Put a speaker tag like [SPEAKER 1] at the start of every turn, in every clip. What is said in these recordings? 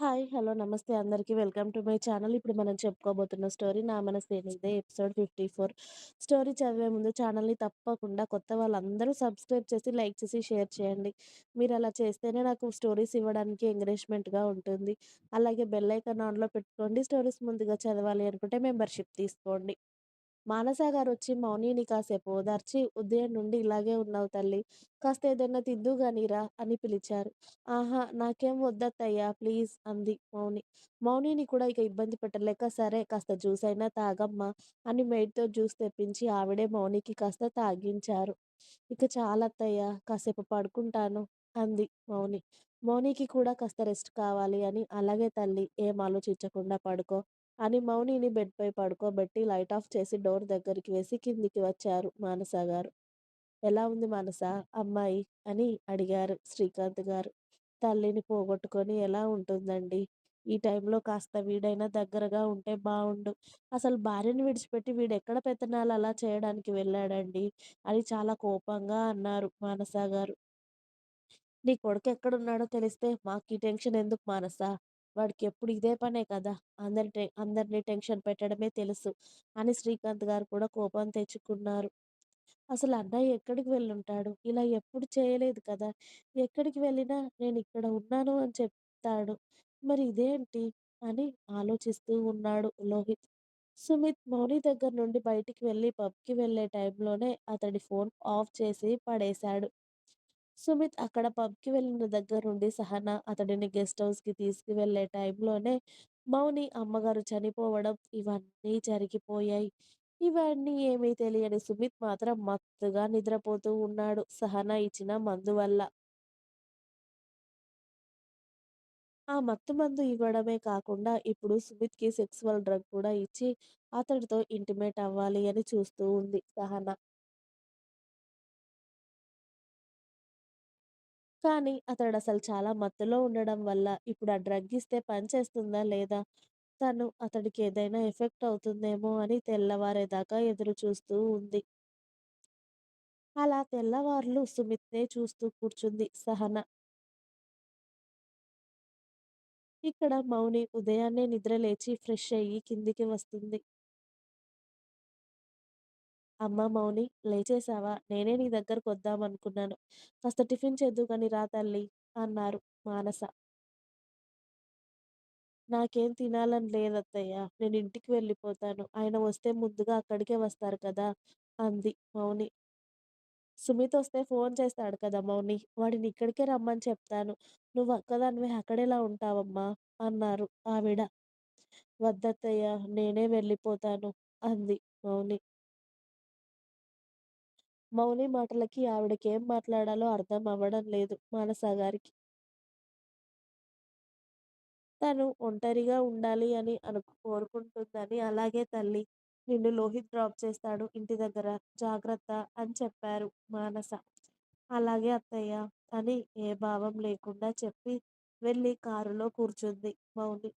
[SPEAKER 1] Hi. Hello. నమస్తే అందరికి. Welcome to my channel. ఇప్పుడు మనం చెప్పుకోబోతున్న స్టోరీ 'నా మనసేనిదే' ఎపిసోడ్ 54 స్టోరీ చదివే ముందు ఛానల్‌ని తప్పకుండా కొత్త వాళ్ళందరూ సబ్స్క్రైబ్ చేసి, లైక్ చేసి, షేర్ చేయండి. మీరలా చేస్తేనే నాకు స్టోరీస్ ఇవ్వడానికి ఎంకరేజ్‌మెంట్‌గా ఉంటుంది. అలాగే బెల్ ఐకాన్ ఆన్‌లో పెట్టుకోండి. స్టోరీస్ ముందుగా చదవాలి అనుకుంటే మెంబర్‌షిప్ తీసుకోండి. మానస వచ్చి మౌనిని కాసేపు ఓదార్చి, "ఉదయం నుండి ఇలాగే ఉన్నావు తల్లి కాస్త ఏదైనా తిద్దు గానిరా అని పిలిచారు. "ఆహా! నాకేం వద్దత్తయ్యా ప్లీజ్" అంది మౌని. మౌనిని కూడా ఇక ఇబ్బంది పెట్టలేక, "సరే కాస్త జ్యూస్ అయినా తాగమ్మా" అని మెయిడ్‌తో జ్యూస్ తెప్పించి ఆవిడే మౌనికి కాస్త తాగించారు. "ఇక చాలత్తయ్య కాసేపు పడుకుంటాను" అంది మౌని. మౌనికి కూడా కాస్త రెస్ట్ కావాలి అని, "అలాగే తల్లి ఏం ఆలోచించకుండా పడుకో" అని మౌనిని బెడ్‌పై పడుకోబెట్టి లైట్ ఆఫ్ చేసి డోర్ దగ్గరికి వేసి కిందికి వచ్చారు మానస గారు. "ఎలా ఉంది మానస అమ్మాయి" అని అడిగారు శ్రీకాంత్ గారు. "తల్లిని పోగొట్టుకొని ఎలా ఉంటుందండి ఈ టైంలో కాస్త వీడైనా దగ్గరగా ఉంటే బాగుండు అసలు భార్యను విడిచిపెట్టి వీడెక్కడ పెత్తనాలు అలా చేయడానికి వెళ్ళాడండి అని చాలా కోపంగా అన్నారు మానస గారు. "నీ కొడుకు ఎక్కడున్నాడో తెలిస్తే మాకు ఈ టెన్షన్ ఎందుకు మానసా! వాడికి ఎప్పుడు ఇదే పనే కదా! అందరి టె అందరిని టెన్షన్ పెట్టడమే తెలుసు" అని శ్రీకాంత్ గారు కూడా కోపం తెచ్చుకున్నారు. "అసలు అన్నయ్య ఎక్కడికి వెళ్ళుంటాడు? ఇలా ఎప్పుడు చేయలేదు కదా! ఎక్కడికి వెళ్ళినా నేను ఇక్కడ ఉన్నాను అని చెప్తాడు. మరి ఇదేంటి?" అని ఆలోచిస్తూ ఉన్నాడు లోహిత్. సుమిత్ మౌని దగ్గర నుండి బయటికి వెళ్ళి పబ్‌కి వెళ్ళే టైంలోనే అతడి ఫోన్ ఆఫ్ చేసి పడేశాడు. సుమిత్ అక్కడ పబ్‌కి వెళ్ళిన దగ్గర నుండి సహన అతడిని గెస్ట్ హౌస్‌కి తీసుకువెళ్ళే టైంలోనే మౌని అమ్మగారు చనిపోవడం ఇవన్నీ జరిగిపోయాయి. ఇవన్నీ ఏమీ తెలియని సుమిత్ మాత్రం మత్తుగా నిద్రపోతూ ఉన్నాడు సహన ఇచ్చిన మందు వల్ల. ఆ మత్తు మందు ఇవ్వడమే కాకుండా ఇప్పుడు సుమిత్‌కి సెక్సువల్ డ్రగ్ కూడా ఇచ్చి అతడితో ఇంటిమేట్ అవ్వాలి అని చూస్తూ ఉంది సహన. కానీ అతడు అసలు చాలా మత్తులో ఉండడం వల్ల ఇప్పుడు ఆ డ్రగ్ ఇస్తే పనిచేస్తుందా లేదా? తను అతడికి ఏదైనా ఎఫెక్ట్ అవుతుందేమో అని తెల్లవారేదాకా ఎదురుచూస్తూ ఉంది. అలా తెల్లవార్లు సుమిత్‌నే చూస్తూ కూర్చుంది సహన. ఇక్కడ మౌని ఉదయాన్నే నిద్రలేచి ఫ్రెష్ అయ్యి కిందికి వస్తుంది. అమ్మా మౌని లేచేశావా? నేనే నీ దగ్గరకొద్దామనుకున్నాను. కాస్త టిఫిన్ చేద్దు కాని రా తల్లీ అన్నారు మానస. నాకేం తినాలని లేదత్తయ్య. నేను ఇంటికి వెళ్ళిపోతాను. ఆయన వస్తే ముందుగా అక్కడికే వస్తారు కదా! అంది మౌని. సుమిత్ వస్తే ఫోన్ చేస్తాడు కదా మౌని. వాడిని ఇక్కడికే రమ్మని చెప్తాను. నువ్వు ఒక్కదానివే అక్కడెలా ఉంటావమ్మా? అన్నారు ఆవిడ. వద్దత్తయ్య నేనే వెళ్ళిపోతాను అంది మౌని. మౌని మాటలకి ఆవిడకేం మాట్లాడాలో అర్థం అవ్వడం లేదు మానస గారికి. తను ఒంటరిగా ఉండాలి అని అను కోరుకుంటుందని అలాగే తల్లి నిన్ను లోహిత్ డ్రాప్ చేస్తాడు ఇంటి దగ్గర. జాగ్రత్త అని చెప్పారు మానస. అలాగే అత్తయ్య అని ఏ భావం లేకుండా చెప్పి వెళ్ళి కారులో కూర్చుంది మౌని.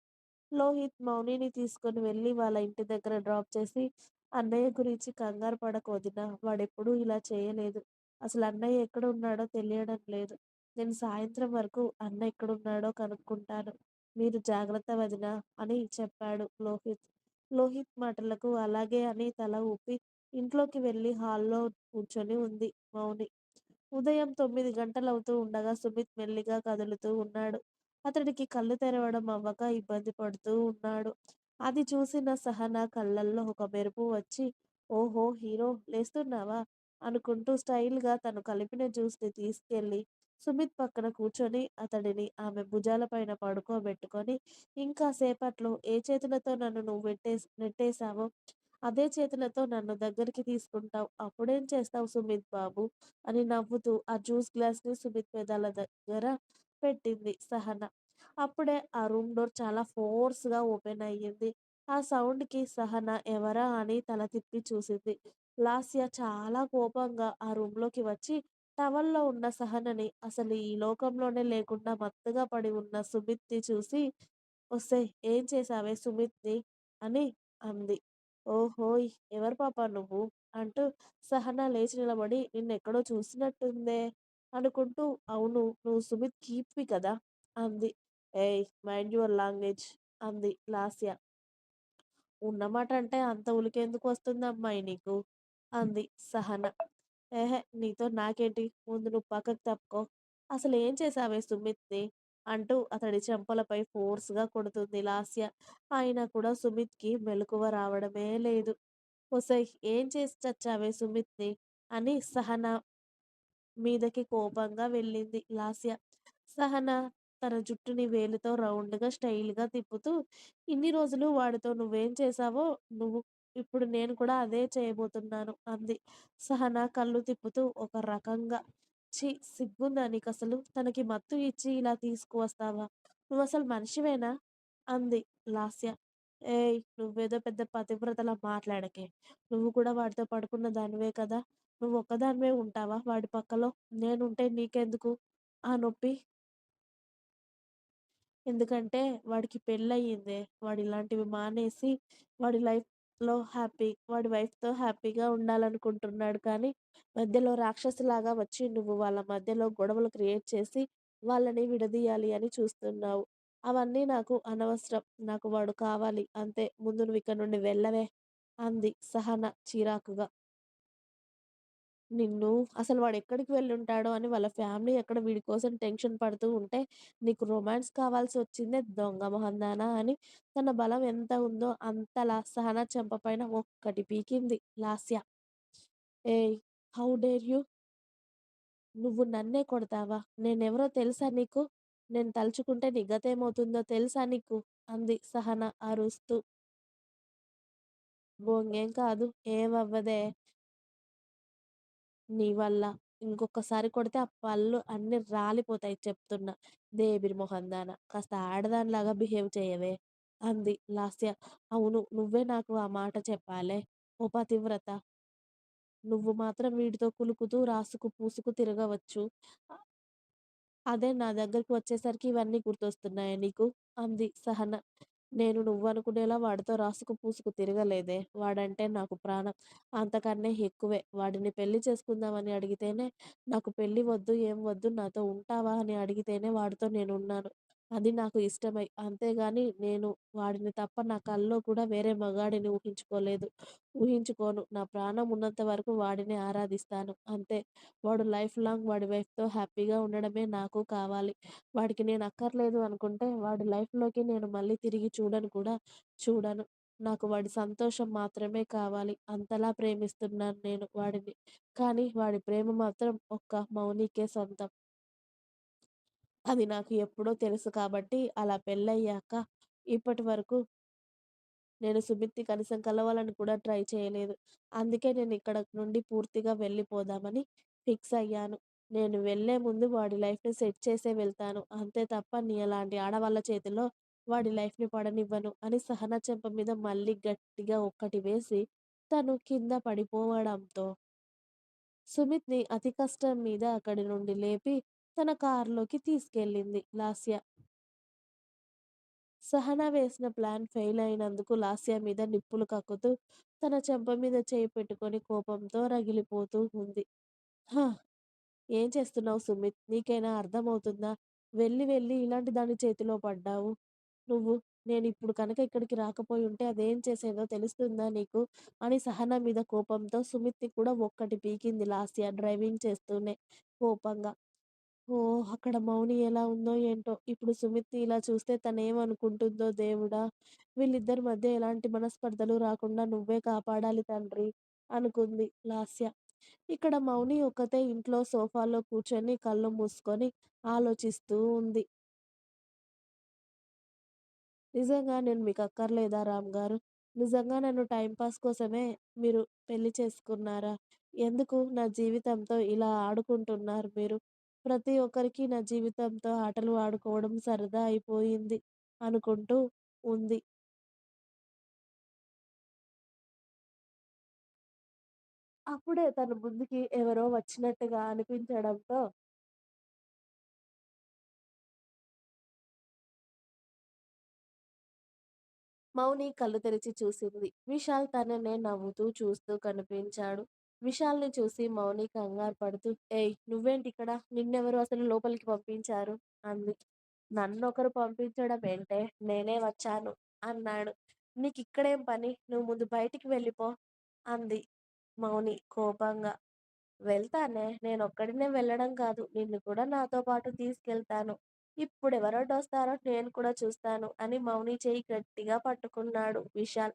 [SPEAKER 1] లోహిత్ మౌనిని తీసుకొని వెళ్ళి వాళ్ళ ఇంటి దగ్గర డ్రాప్ చేసి, "అన్నయ్య గురించి కంగారు పడకు వదినా! వాడెప్పుడూ ఇలా చేయలేదు. అసలు అన్నయ్య ఎక్కడ ఉన్నాడో తెలియడం లేదు. నేను సాయంత్రం వరకు అన్న ఎక్కడున్నాడో కనుక్కుంటాను. మీరు జాగ్రత్త వదినా" అని చెప్పాడు లోహిత్. లోహిత్ మాటలకు అలాగే అని తల ఊపి ఇంట్లోకి వెళ్ళి హాల్‌లో కూర్చొని ఉంది మౌని. ఉదయం తొమ్మిది గంటలవుతూ ఉండగా సుమిత్ మెల్లిగా కదులుతూ ఉన్నాడు. అతడికి కళ్ళు తెరవడం అవ్వక ఇబ్బంది పడుతూ ఉన్నాడు. అది చూసిన సహన కళ్ళల్లో ఒక మెరుపు వచ్చి, "ఓహో హీరో లేస్తున్నావా" అనుకుంటూ స్టైల్‌గా తను కలిపిన జ్యూస్‌ని తీసుకెళ్ళి సుమిత్ పక్కన కూర్చొని అతడిని ఆమె భుజాలపైన పడుకోబెట్టుకొని, ఇంకా సేపట్లో ఏ చేతులతో నన్ను నువ్వు వెట్టేస్ నెట్టేశావో అదే చేతులతో నన్ను దగ్గరికి తీసుకుంటావు. అప్పుడేం చేస్తావు సుమిత్ బాబు అని నవ్వుతూ ఆ జ్యూస్ గ్లాస్‌ని సుమిత్ పెదాల దగ్గర పెట్టింది సహన. అప్పుడే ఆ రూమ్ డోర్ చాలా ఫోర్స్‌గా ఓపెన్ అయ్యింది. ఆ సౌండ్‌కి సహన ఎవరా అని తల తిప్పి చూసింది. లాస్య చాలా కోపంగా ఆ రూమ్‌లోకి వచ్చి టవల్‌లో ఉన్న సహనని, అసలు ఈ లోకంలోనే లేకుండా మత్తుగా పడి ఉన్న సుమిత్‌ని చూసి, "ఒసేయ్ ఏం చేశావే సుమిత్‌ని" అని అంది. "ఓహోయ్! ఎవరు పాపా నువ్వు" అంటూ సహన లేచి నిలబడి, "నిన్నెక్కడో చూసినట్టుందే" అనుకుంటూ, "అవును నువ్వు సుమిత్ కీప్‌వి కదా" అంది. ఏ మైండ్ యువర్ లాంగ్వేజ్ అంది లాస్య. ఉన్నమాట అంటే అంత ఉలికెందుకు వస్తుందమ్మాయి నీకు? అంది సహన. ఏహే! నీతో నాకేంటి? ముందు నువ్వు పక్కకు తప్పుకో. అసలు ఏం చేశావే సుమిత్‌ని? అంటూ అతడి చెంపలపై ఫోర్స్‌గా కొడుతుంది లాస్య. అయినా కూడా సుమిత్‌కి మెలకువ రావడమే లేదు. ఒసై ఏం చేసి చచ్చావే సుమిత్‌ని? అని సహన మీదకి కోపంగా వెళ్ళింది లాస్య. సహన తన జుట్టుని వేలితో రౌండ్‌గా, స్టైల్‌గా తిప్పుతూ, ఇన్ని రోజులు వాడితో నువ్వేం చేశావో, నువ్వు ఇప్పుడు నేను కూడా అదే చేయబోతున్నాను అంది. సహనా కళ్ళు తిప్పుతూ ఒక రకంగా ఛీ! సిగ్గుందా నీకసలు? తనకి మత్తు ఇచ్చి ఇలా తీసుకువస్తావా? నువ్వసలు మనిషివేనా? అంది లాస్య. ఏయ్! నువ్వేదో పెద్ద పతివ్రతలా మాట్లాడకే. నువ్వు కూడా వాడితో పడుకున్న దానివే కదా! నువ్వొక్కదానివే ఉంటావా వాడి పక్కలో? నేనుంటే నీకెందుకు ఆ నొప్పి? ఎందుకంటే వాడికి పెళ్ళయిందే. వాడిలాంటివి మానేసి వాడి లైఫ్‌లో హ్యాపీ వాడి వైఫ్‌తో హ్యాపీగా ఉండాలనుకుంటున్నాడు కానీ, మధ్యలో రాక్షసిలాగా వచ్చి నువ్వు వాళ్ళ మధ్యలో గొడవలు క్రియేట్ చేసి వాళ్ళని విడదీయాలి అని చూస్తున్నావు. అవన్నీ నాకు అనవసరం. నాకు వాడు కావాలి అంతే. ముందు నువ్విక్కడి నుండి వెళ్ళవే అంది సహన చిరాకుగా. నిన్ను అసలు వాడు ఎక్కడికి వెళ్ళుంటాడో అని వాళ్ళ ఫ్యామిలీ ఎక్కడ వీడి కోసం టెన్షన్ పడుతూ ఉంటే, నీకు రొమాన్స్ కావాల్సొచ్చిందే దొంగ మొహందానా అని తన బలం ఎంత ఉందో అంతలా సహన చెంప పైన ఒక్కటి పీకింది లాస్య. ఏయ్! How dare you! నువ్వు నన్నే కొడతావా? నేనెవరో తెలుసా నీకు? నేను తలుచుకుంటే నీ గతేమవుతుందో తెలుసా నీకు? అంది సహన అరుస్తూ. బొంగేం కాదు. ఏమవ్వదే. నీ వల్ల. ఇంకొకసారి కొడితే ఆ పళ్ళు అన్నీ రాలిపోతాయి చెప్తున్నా. దేబిరి మొహందాన. కాస్త ఆడదానిలాగా బిహేవ్ చేయవే అంది లాస్య. అవును. నువ్వే నాకు ఆ మాట చెప్పాలే. ఓ పతివ్రత. నువ్వు మాత్రం వీడితో కులుకుతూ, రాసుకు, పూసుకు తిరగవచ్చు. అదే నా దగ్గరికి వచ్చేసరికి ఇవన్నీ గుర్తొస్తున్నాయా నీకు? అంది సహన. నేను నువ్వనుకునేలా వాడితో రాసుకు, పూసుకు తిరగలేదే. వాడంటే నాకు ప్రాణం. అంతకన్నా ఎక్కువే. వాడిని పెళ్ళి చేసుకుందామని అడిగితేనే, నాకు పెళ్ళి వద్దు, ఏం వద్దు, నాతో ఉంటావా అని అడిగితేనే వాడితో నేనున్నాను. అది నాకు ఇష్టమై. అంతేగాని నేను వాడిని తప్ప నా కల్లో కూడా వేరే మగాడిని ఊహించుకోలేదు. ఊహించుకోను. నా ప్రాణం ఉన్నంత వరకు వాడినే ఆరాధిస్తాను. అంతే. వాడు లైఫ్ లాంగ్ వాడి వైఫ్‌తో హ్యాపీగా ఉండడమే నాకు కావాలి. వాడికి నేను అక్కర్లేదు అనుకుంటే వాడి లైఫ్‌లోకి నేను మళ్ళీ తిరిగి చూడను కూడా చూడను. నాకు వాడి సంతోషం మాత్రమే కావాలి. అంతలా ప్రేమిస్తున్నాను నేను వాడిని. కానీ వాడి ప్రేమ మాత్రం ఒక్క మౌనికే సొంతం. అది నాకు ఎప్పుడో తెలుసు కాబట్టి అలా పెళ్ళయ్యాక ఇప్పటి వరకు నేను సుమిత్‌ని కనీసం కలవాలని కూడా ట్రై చేయలేదు. అందుకే నేను ఇక్కడ నుండి పూర్తిగా వెళ్ళిపోదామని ఫిక్స్ అయ్యాను. నేను వెళ్ళే ముందు వాడి లైఫ్‌ని సెట్ చేసే వెళ్తాను. అంతే తప్ప నీలాంటి ఆడవాళ్ళ చేతిలో వాడి లైఫ్‌ని పడనివ్వను అని సహన చెంప మీద మళ్ళీ గట్టిగా ఒక్కటి వేసి తను కింద పడిపోవడంతో సుమిత్‌ని అతి కష్టం మీద అక్కడి నుండి లేపి తన కారులోకి తీసుకెళ్ళింది లాస్య. సహన వేసిన ప్లాన్ ఫెయిల్ అయినందుకు లాస్య మీద నిప్పులు కక్కుతూ, తన చెంప మీద చేయి పెట్టుకొని కోపంతో రగిలిపోతూ ఉంది. హ! ఏం చేస్తున్నావు సుమిత్? నీకైనా అర్థమవుతుందా? వెళ్ళి వెళ్ళి ఇలాంటి దాని చేతిలో పడ్డావు. నువ్వు నేను ఇప్పుడు కనుక ఇక్కడికి రాకపోయి ఉంటే అదేం చేసేదో తెలుస్తుందా నీకు? అని సహన మీద కోపంతో సుమిత్‌ని కూడా ఒక్కటి పీకింది లాస్య డ్రైవింగ్ చేస్తూనే కోపంగా. ఓహ్! అక్కడ మౌని ఎలా ఉందో ఏంటో! ఇప్పుడు సుమిత్‌ని ఇలా చూస్తే తనేమనుకుంటుందో దేవుడా! వీళ్ళిద్దరి మధ్య ఎలాంటి మనస్పర్ధలు రాకుండా నువ్వే కాపాడాలి తండ్రి అనుకుంది లాస్య. ఇక్కడ మౌని ఒక్కతే ఇంట్లో సోఫాలో కూర్చొని కళ్ళు మూసుకొని ఆలోచిస్తూ ఉంది. నిజంగా నేను మీకక్కర్లేదా రామ్‌గారు? నిజంగా నన్ను టైంపాస్ పాస్ కోసమే మీరు పెళ్ళి చేసుకున్నారా? ఎందుకు నా జీవితంతో ఇలా ఆడుకుంటున్నారు మీరు? ప్రతి ఒక్కరికి నా జీవితంతో ఆటలు ఆడుకోవడం సరదా అయిపోయింది అనుకుంటూ ఉంది. అప్పుడే తన ముందుకి ఎవరో వచ్చినట్టుగా అనిపించడంతో మౌని కళ్ళు తెరిచి చూసింది. విశాల్ తననే నవ్వుతూ చూస్తూ కనిపించాడు. విశాల్‌ని చూసి మౌని కంగారు పడుతూ "ఏయ్! నువ్వేంటిక్కడ? నిన్నెవరు అసలు లోపలికి పంపించారు?" అంది. నన్ను ఒకరు పంపించడం ఏంటే? నేనే వచ్చాను అన్నాడు. నీకు ఇక్కడేం పని? నువ్వు ముందు బయటికి వెళ్ళిపో అంది మౌని కోపంగా. వెళ్తానే. నేను ఒక్కడినే వెళ్ళడం కాదు. నిన్ను కూడా నాతో పాటు తీసుకెళ్తాను. ఇప్పుడు ఎవరొడ్డొస్తారో నేను కూడా చూస్తాను అని మౌని చెయ్యి గట్టిగా పట్టుకున్నాడు విశాల్.